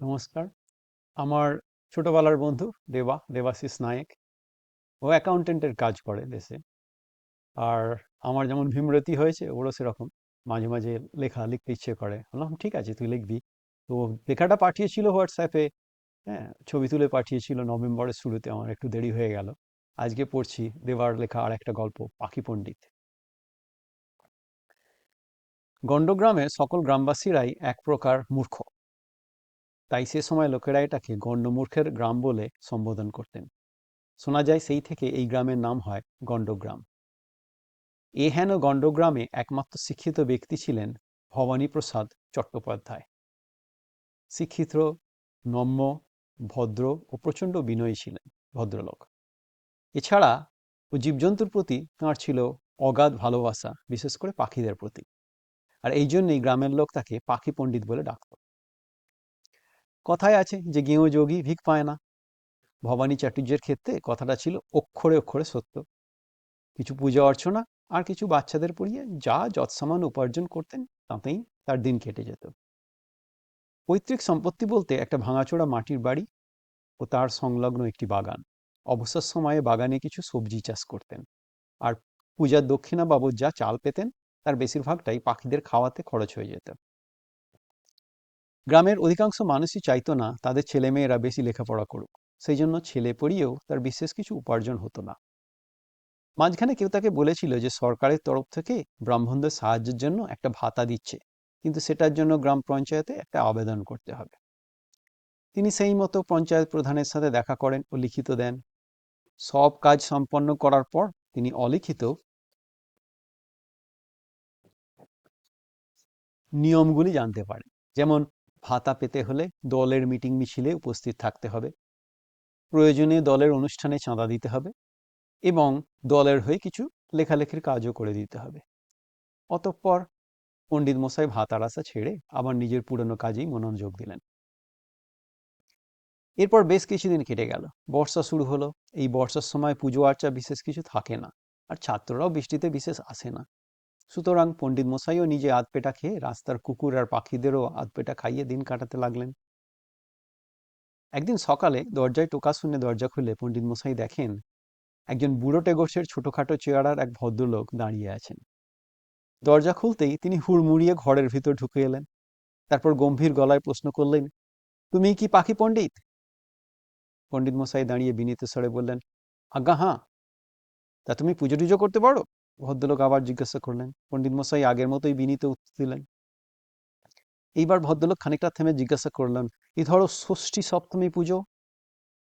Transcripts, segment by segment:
নমস্কার। আমার ছোটবেলার বন্ধু দেবা, দেবাশিস নায়েক। ও অ্যাকাউন্টেন্টের কাজ করে দেশে। আর আমার যেমন ভীমরতি হয়েছে, ওরও সেরকম। মাঝে মাঝে লেখা লিখতে ইচ্ছে করে। বললাম, ঠিক আছে, তুই লিখবি। তো লেখাটা পাঠিয়েছিল হোয়াটসঅ্যাপে হ্যাঁ ছবি তুলে পাঠিয়েছিল নভেম্বরের শুরুতে। আমার একটু দেরি হয়ে গেল। আজকে পড়ছি দেবার লেখা আর একটা গল্প, পাখি পণ্ডিত। গণ্ডগ্রামে সকল গ্রামবাসীরাই এক প্রকার মূর্খ। তাই সে সময় লোকেরা এটাকে গণ্ডমূর্খের গ্রাম বলে সম্বোধন করতেন। শোনা যায় সেই থেকে এই গ্রামের নাম হয় গণ্ডগ্রাম। এ হেন গণ্ডগ্রামে একমাত্র শিক্ষিত ব্যক্তি ছিলেন ভবানীপ্রসাদ চট্টোপাধ্যায়। শিক্ষিত, নম্য, ভদ্র ও প্রচণ্ড বিনয়ী ছিলেন ভদ্রলোক। এছাড়া ও জীবজন্তুর প্রতি তাঁর ছিল অগাধ ভালোবাসা, বিশেষ করে পাখিদের প্রতি। আর এই জন্যই গ্রামের লোক তাকে পাখি পণ্ডিত বলে ডাকত। কথায় আছে যে গেঁয়ো যোগী ভিক পায় না। ভবানী চাটুর্যের ক্ষেত্রে কথাটা ছিল অক্ষরে অক্ষরে সত্য। কিছু পূজা অর্চনা আর কিছু বাচ্চাদের পড়িয়ে যা যৎসামান উপার্জন করতেন তাতেই তার দিন কেটে যেত। পৈতৃক সম্পত্তি বলতে একটা ভাঙাচোড়া মাটির বাড়ি ও তার সংলগ্ন একটি বাগান। অবসর সময়ে বাগানে কিছু সবজি চাষ করতেন। আর পূজার দক্ষিণা বাবদ যা চাল পেতেন, তার বেশিরভাগটাই পাখিদের খাওয়াতে খরচ হয়ে যেত। গ্রামের অধিকাংশ মানুষই চাইতো না তাদের ছেলেমেয়েরা বেশি লেখাপড়া করুক। সেই জন্য ছেলে পড়িয়েও তার বিশেষ কিছু উপার্জন হতো না। মাঝখানে কেউ তাকে বলেছিল যে, সরকারের তরফ থেকে ব্রাহ্মণদের সাহায্যের জন্য একটা ভাতা দিচ্ছে, কিন্তু সেটার জন্য গ্রাম পঞ্চায়েতে একটা আবেদন করতে হবে। তিনি সেই মতো পঞ্চায়েত প্রধানের সাথে দেখা করেন ও লিখিত দেন। সব কাজ সম্পন্ন করার পর তিনি অলিখিত নিয়মগুলি জানতে পারেন। যেমন ভাতা পেতে হলে দলের মিটিং মিছিলে উপস্থিত থাকতে হবে। প্রয়োজনে দলের অনুষ্ঠানে চাঁদা দিতে হবে এবং দলের হয়ে কিছু লেখালেখির কাজও করে দিতে হবে। অতঃপর পণ্ডিত মশাই ভাতার আশা ছেড়ে আবার নিজের পুরনো কাজেই মনোযোগ দিলেন। এরপর বেশ কিছুদিন কেটে গেল। বর্ষা শুরু হলো। এই বর্ষার সময় পুজো আর্চা বিশেষ কিছু থাকে না। আর ছাত্ররাও বৃষ্টিতে বিশেষ আসে না। সুতরাং পণ্ডিত মশাইও নিজে আধপেটা খেয়ে রাস্তার কুকুর আর পাখিদেরও আধপেটা খাইয়ে দিন কাটাতে লাগলেন। একদিন সকালে দরজায় টোকা শুনে দরজা খুলে পণ্ডিত মশাই দেখেন একজন বুড়ো টেগোসের ছোটখাটো চেয়ারার এক ভদ্রলোক দাঁড়িয়ে আছেন। দরজা খুলতেই তিনি হুড়মুড়িয়ে ঘরের ভিতর ঢুকে এলেন। তারপর গম্ভীর গলায় প্রশ্ন করলেন, তুমি কি পাখি পণ্ডিত? পণ্ডিত মশাই দাঁড়িয়ে বিনীত স্বরে বললেন, আজ্ঞা, হাঁ। তা তুমি পুজো টুজো করতে পারো? ভদ্রলোক আবার জিজ্ঞাসা করলেন, পণ্ডিত মশাই, আগের মতোই বিনীত উত্তর দিলেন এইবার ভদ্রলোক খানিকটা থেমে জিজ্ঞাসা করলেন এই ধরো ষষ্ঠী সপ্তমী পুজো?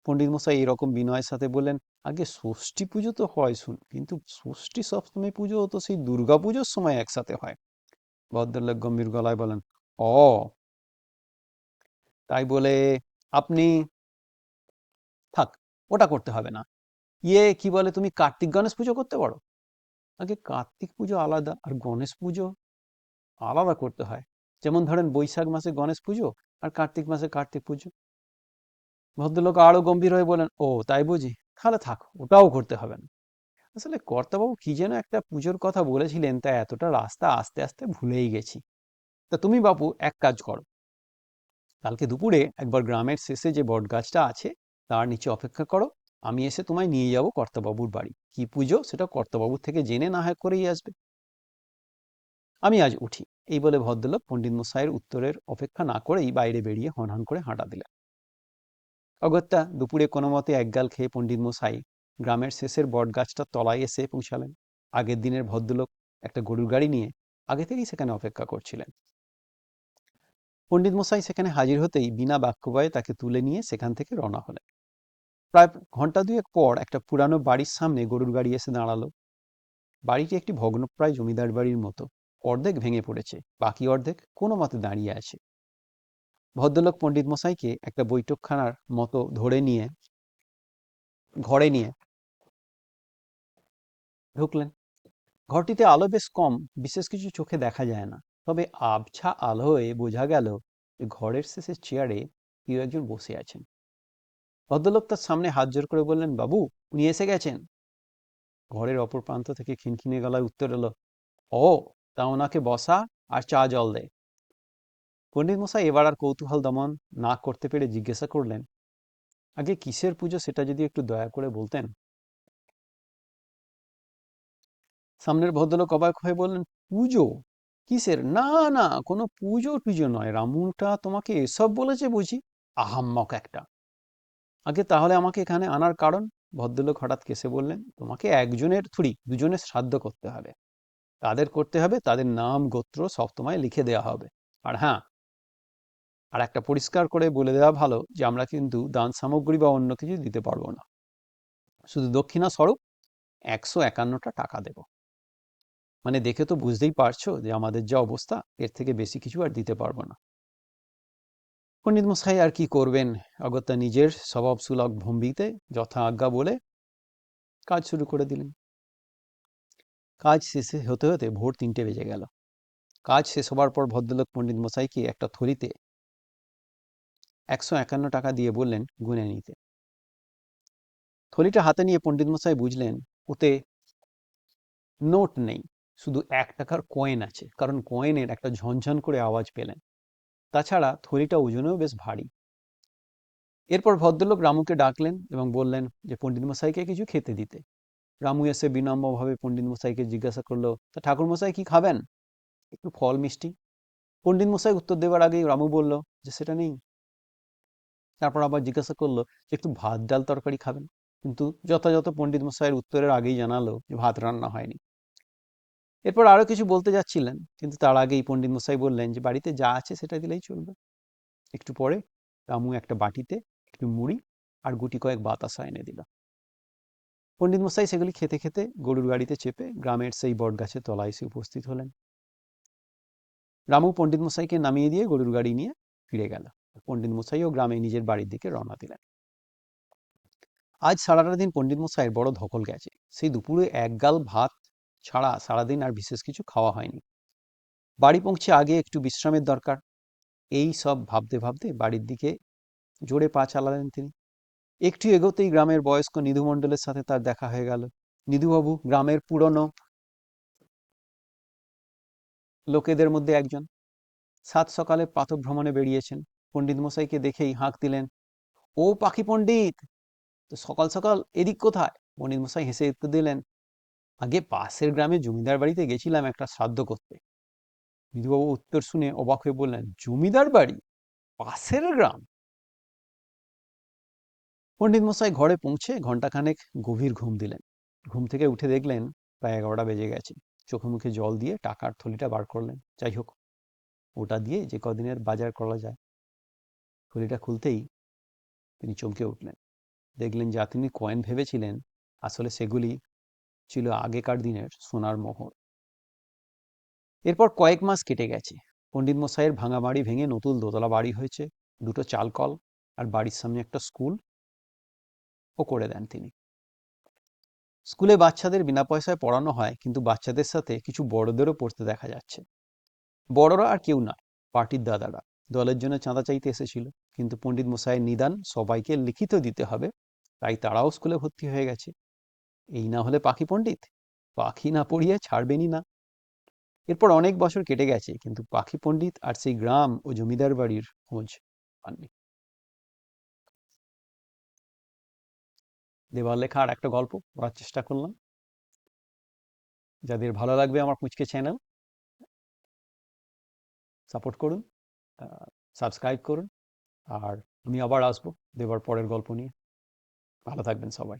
পণ্ডিত মশাই এরকম বিনয়ের সাথে বললেন, আগে ষষ্ঠী পুজো তো হয় শুন, কিন্তু ষষ্ঠী সপ্তমী পুজো তো সেই দুর্গা পুজোর সময় একসাথে হয়। ভদ্রলোক গম্ভীর গলায় বলেন ও তাই বলে আপনি থাক, ওটা করতে হবে না। ইয়ে কি বলে, তুমি কার্তিক গণেশ পুজো করতে পারো? আগে কার্তিক পুজো আলাদা আর গণেশ পুজো আলাদা করতে হয়। যেমন ধরেন বৈশাখ মাসে গণেশ পুজো আর কার্তিক মাসে কার্তিক পুজো। ভদ্রলোক আরও গম্ভীর হয়ে বলেন, ও, তাই বুঝি? তাহলে থাক, ওটাও করতে হবে না। আসলে কর্তাবাবু কি যেন একটা পুজোর কথা বলেছিলেন, তা এতটা রাস্তা আস্তে আস্তে ভুলেই গেছি। তা তুমি বাপু, এক কাজ করো। কালকে দুপুরে একবার গ্রামের শেষে যে বট গাছটা আছে, তার নিচে অপেক্ষা করো। আমি এসে তোমায় নিয়ে যাব কর্তাবাবুর বাড়ি। কি পুজো? সেটা কর্তাবাবুর থেকে জেনে না হয় করেই আসবে। আমি আজ উঠি। এই বলে ভদ্রলোক পণ্ডিত মশাইয়ের উত্তরের অপেক্ষা না করেই বাইরে বেরিয়ে হনহন করে হাঁটা দিলেন। অগত্যা দুপুরে কোনো মতে একগাল খেয়ে পণ্ডিত মশাই গ্রামের শেষের বট গাছটার তলায় এসে পৌঁছালেন। আগের দিনের ভদ্রলোক একটা গরুর গাড়ি নিয়ে আগে থেকেই সেখানে অপেক্ষা করছিলেন। পণ্ডিত মশাই সেখানে হাজির হতেই বিনা বাক্যবয়ে তাকে তুলে নিয়ে সেখান থেকে রওনা হলেন। প্রায় ঘণ্টা দুয়েক পর একটা পুরানো বাড়ির সামনে গরুর গাড়ি এসে দাঁড়াল। বাড়িটি একটি ভগ্নপ্রায় জমিদার বাড়ির মতো। অর্ধেক ভেঙে পড়েছে, বাকি অর্ধেক কোনো মতে দাঁড়িয়ে আছে। ভদ্রলোক পণ্ডিত মশাইকে একটা বৈঠকখানার মতো ধরে নিয়ে, ঘরে নিয়ে ঢুকলেন। ঘরটিতে আলো বেশ কম, বিশেষ কিছু চোখে দেখা যায় না। তবে আবছা আলোয় বোঝা গেল ঘরের শেষের চেয়ারে কেউ একজন বসে আছেন। ভদ্রলোক তার সামনে হাত জোর করে বললেন, বাবু, উনি এসে গেছেন? ঘরের অপর প্রান্ত থেকে খিনখিনে গলায় উত্তর এলো, ও, তা ওনাকে বসা আর চা জল দে। পণ্ডিত মশাই এবার আর কৌতূহল দমন না করতে পেরে জিজ্ঞাসা করলেন, আগে কিসের পুজো সেটা যদি একটু দয়া করে বলতেন? সামনের ভদ্রলোক অবাক হয়ে বললেন, পুজো? কিসের? না না, কোনো পুজো টুজো নয়। রামুটা তোমাকে এসব বলেছে বুঝি? আহাম্মক একটা। আগে তাহলে আমাকে এখানে আনার কারণ? ভদ্রলোক হঠাৎ কেসে বললেন, তোমাকে একজনের থুড়ি, দুজনের শ্রাদ্ধ করতে হবে। তাদের করতে হবে, তাদের নাম, গোত্র সব তোমায় লিখে দেওয়া হবে। আর হ্যাঁ আর একটা পরিষ্কার করে বলে দেওয়া ভালো যে আমরা কিন্তু দান সামগ্রী বা অন্য কিছু দিতে পারব না। শুধু দক্ষিণা স্বরূপ, একশো একান্নটা টাকা দেব। মানে দেখে তো বুঝতেই পারছ যে আমাদের যা অবস্থা, এর থেকে বেশি কিছু আর দিতে পারব না। পণ্ডিত মশাই আর কি করবেন? অগত্যা নিজের স্বভাব সুলভ ভম্বিতে যথা আজ্ঞা বলে কাজ শুরু করে দিলেন। কাজ শেষে হতে হতে ভোর তিনটে বেজে গেল। কাজ শেষ হবার পর ভদ্রলোক পণ্ডিত মশাইকে একটা থলিতে একশো একান্ন টাকা দিয়ে বললেন গুনে নিতে। থলিটা হাতে নিয়ে পণ্ডিত মশাই বুঝলেন, ওতে নোট নেই, শুধু এক টাকার কয়েন আছে, কারণ কয়েনের একটা ঝনঝন করে আওয়াজ পেলেন। তাছাড়া থলিটা ওজনেও বেশ ভারী। এরপর ভদ্রলোক রামুকে ডাকলেন এবং বললেন যে পণ্ডিত মশাইকে কিছু খেতে দিতে। রামু এসে বিনম্রভাবে পণ্ডিত মশাইকে জিজ্ঞাসা করল, তা ঠাকুর মশাই কি খাবেন? একটু ফল, মিষ্টি। পণ্ডিত মশাই উত্তর দেওয়ার আগেই রামু বলল, যে, সেটা নেই। তারপর আবার জিজ্ঞাসা করল, যে, একটু ভাত, ডাল তরকারি খাবেন? কিন্তু যথাযথ পণ্ডিত মশাইয়ের উত্তরের আগেই জানালো যে, ভাত রান্না হয়নি। এরপর আরও কিছু বলতে যাচ্ছিলেন, কিন্তু তার আগেই পণ্ডিত মশাই বললেন যে, বাড়িতে যা আছে সেটা দিলেই চলবে। একটু পরে রামু একটা বাটিতে একটু মুড়ি আর গুটি কয়েক বাতাসা এনে দিল। পণ্ডিত মশাই সেগুলি খেতে খেতে গরুর গাড়িতে চেপে গ্রামের সেই বট গাছের তলায় এসে উপস্থিত হলেন। রামু পণ্ডিত মশাইকে নামিয়ে দিয়ে গরুর গাড়ি নিয়ে ফিরে গেল। পণ্ডিত মশাইও গ্রামে নিজের বাড়ির দিকে রওনা দিলেন। আজ সারাটা দিন পণ্ডিত মশাইয়ের বড় ধকল গেছে। সেই দুপুরে এক গাল ভাত ছাড়া সারাদিন আর বিশেষ কিছু খাওয়া হয়নি। বাড়ি পৌঁছে আগে একটু বিশ্রামের দরকার। এই সব ভাবতে ভাবতে বাড়ির দিকে জোরে পা চালালেন তিনি। একটু এগোতেই গ্রামের বয়স্ক নিধু মণ্ডলের সাথে তার দেখা হয়ে গেল। নিধুবাবু গ্রামের পুরনো লোকেদের মধ্যে একজন। সাত সকালে প্রাতভ্রমণে বেরিয়েছেন। পণ্ডিত মশাইকে দেখেই হাঁক দিলেন, ও পাখি পণ্ডিত, তো সকাল সকাল এদিক কোথায়? পণ্ডিত মশাই হেসে দিলেন আগে পাশের গ্রামে জমিদার বাড়িতে গেছিলাম একটা শ্রাদ্ধ করতে। বিধুবাবু উত্তর শুনে অবাক হয়ে বললেন, জমিদার বাড়ি? পাশের গ্রাম? পণ্ডিত মশাই ঘরে পৌঁছে ঘন্টাখানেক গভীর ঘুম দিলেন। ঘুম থেকে উঠে দেখলেন প্রায় এগারোটা বেজে গেছে। চোখে মুখে জল দিয়ে টাকার থলিটা বার করলেন। যাই হোক, ওটা দিয়ে যে কদিনের বাজার করা যায়। থলিটা খুলতেই তিনি চমকে উঠলেন। দেখলেন যা তিনি কয়েন ভেবেছিলেন, আসলে সেগুলি ছিল আগেকার দিনের সোনার মোহর। এরপর কয়েক মাস কেটে গেছে। পণ্ডিত মশাইয়ের ভাঙা বাড়ি ভেঙে নতুন দোতলা বাড়ি হয়েছে, দুটো চালকল আর বাড়ির সামনে একটা স্কুল। ও করে দেন তিনি। স্কুলে বাচ্চাদের বিনা পয়সায় পড়ানো হয়, কিন্তু বাচ্চাদের সাথে কিছু বড়দেরও পড়তে দেখা যাচ্ছে। বড়রা আর কেউ না পার্টির দাদারা। দলের জন্য চাঁদা চাইতে এসেছিল, কিন্তু পণ্ডিত মশাইয়ের নিদান সবাইকে লিখিত দিতে হবে, তাই তারাও স্কুলে ভর্তি হয়ে গেছে। এই না হলে পাখি পণ্ডিত? পাখি না পড়িয়ে ছাড়বেনই না। এরপর অনেক বছর কেটে গেছে, কিন্তু পাখি পণ্ডিত আর সেই গ্রাম ও জমিদার বাড়ির খোঁজ পাননি। দেওয়াল লেখা আর একটা গল্প পড়ার চেষ্টা করলাম। যাদের ভালো লাগবে আমার পুচকে চ্যানেল, সাপোর্ট করুন সাবস্ক্রাইব করুন, আর আমি আবার আসব দেবার পরের গল্প নিয়ে। ভালো থাকবেন সবাই।